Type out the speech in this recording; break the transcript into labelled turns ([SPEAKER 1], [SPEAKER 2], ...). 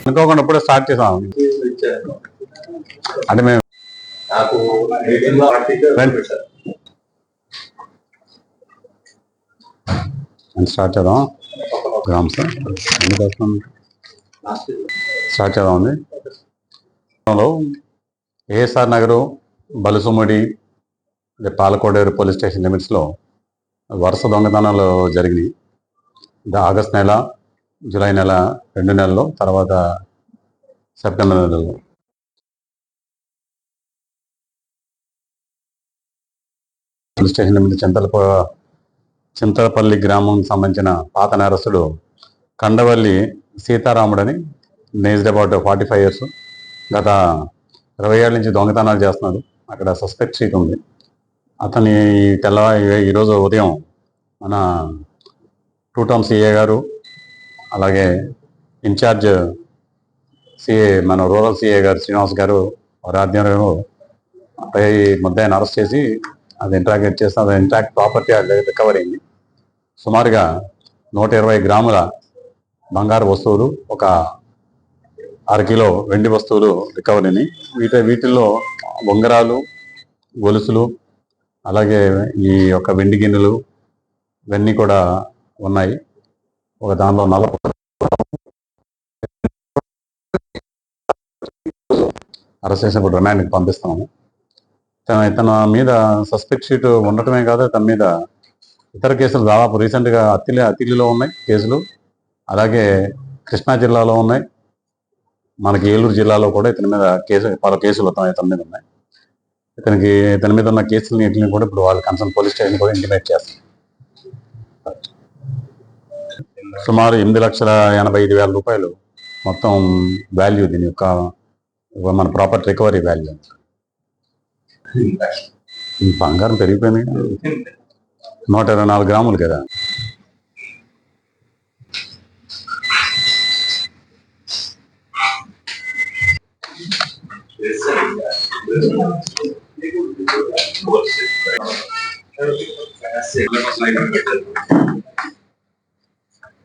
[SPEAKER 1] అనుకోకుండా ఇప్పుడే స్టార్ట్ చేసాం అంటే మేము
[SPEAKER 2] నాకు మీటింగ్ లో ఆర్టికల్
[SPEAKER 1] రండి. స్టార్ట్ చేద్దాం గ్రామ్స్ ఎందుకు వస్తుంది స్టార్ట్ చేద్దామండి లో ASR Nagar Balusumudi Palakoderu police station లిమిట్స్లో వరుస దొంగతనాలు జరిగినాయి. ఆగస్ట్ నెల జూలై నెల రెండు నెలలు తర్వాత సెప్టెంబర్ నెలలో పోలీస్ స్టేషన్ లిమిట్ చింతలప చింతలపల్లి గ్రామం సంబంధించిన పాత నేరస్తుడు Kandavalli సీతారాముడని aged about forty five years గత ఇరవై ఏళ్ళ నుంచి దొంగతనాలు చేస్తున్నాడు. అక్కడ సస్పెక్ట్ షీట్ ఉంది. అతని ఈ తెల్ల ఈరోజు ఉదయం మన టూ టౌన్ సిఏ గారు అలాగే ఇన్ఛార్జ్ సిఏ మన రూరల్ సిఏ గారు శ్రీనివాస్ గారు వారి ఆధ్వర్యంలో పై ముద్దాయిని అరెస్ట్ చేసి అది ఇంట్రాగేట్ చేసి అది ఇంట్రాక్ట్ ప్రాపర్టీ రికవర్ అయింది. సుమారుగా నూట ఇరవై గ్రాముల బంగారు వస్తువులు ఒక అర కిలో వెండి వస్తువులు రికవర్ అయినాయి వీటి వీటిల్లో ఉంగరాలు గొలుసులు అలాగే ఈ యొక్క వెండి గిన్నెలు ఇవన్నీ కూడా ఉన్నాయి. ఒక దానిలో నలభై అరెస్ట్ చేసినప్పుడు రిమాండ్కి పంపిస్తాము తన తన మీద సస్పెక్ట్ షీట్ ఉండటమే కాదు తన మీద ఇతర కేసులు దాదాపు రీసెంట్గా అత్తిలి అతిలిలో ఉన్నాయి కేసులు. అలాగే కృష్ణా జిల్లాలో ఉన్నాయి. మనకి ఏలూరు జిల్లాలో కూడా ఇతని మీద కేసు పలు కేసులు ఇతని మీద ఉన్నాయి. ఇతనికి ఇతని మీద ఉన్న కేసులు వీటిని కూడా ఇప్పుడు వాళ్ళు కన్సర్న్ పోలీస్ స్టేషన్ కూడా ఇంటిమేట్ చేస్తారు. సుమారు ఎనిమిది లక్షల ఎనభై ఐదు వేల రూపాయలు మొత్తం వాల్యూ దీని యొక్క మన ప్రాపర్టీ రికవరీ వాల్యూ బంగారం పెరిగిపోయింది. నూట ఇరవై నాలుగు గ్రాములు కదా.
[SPEAKER 2] Yes, sir.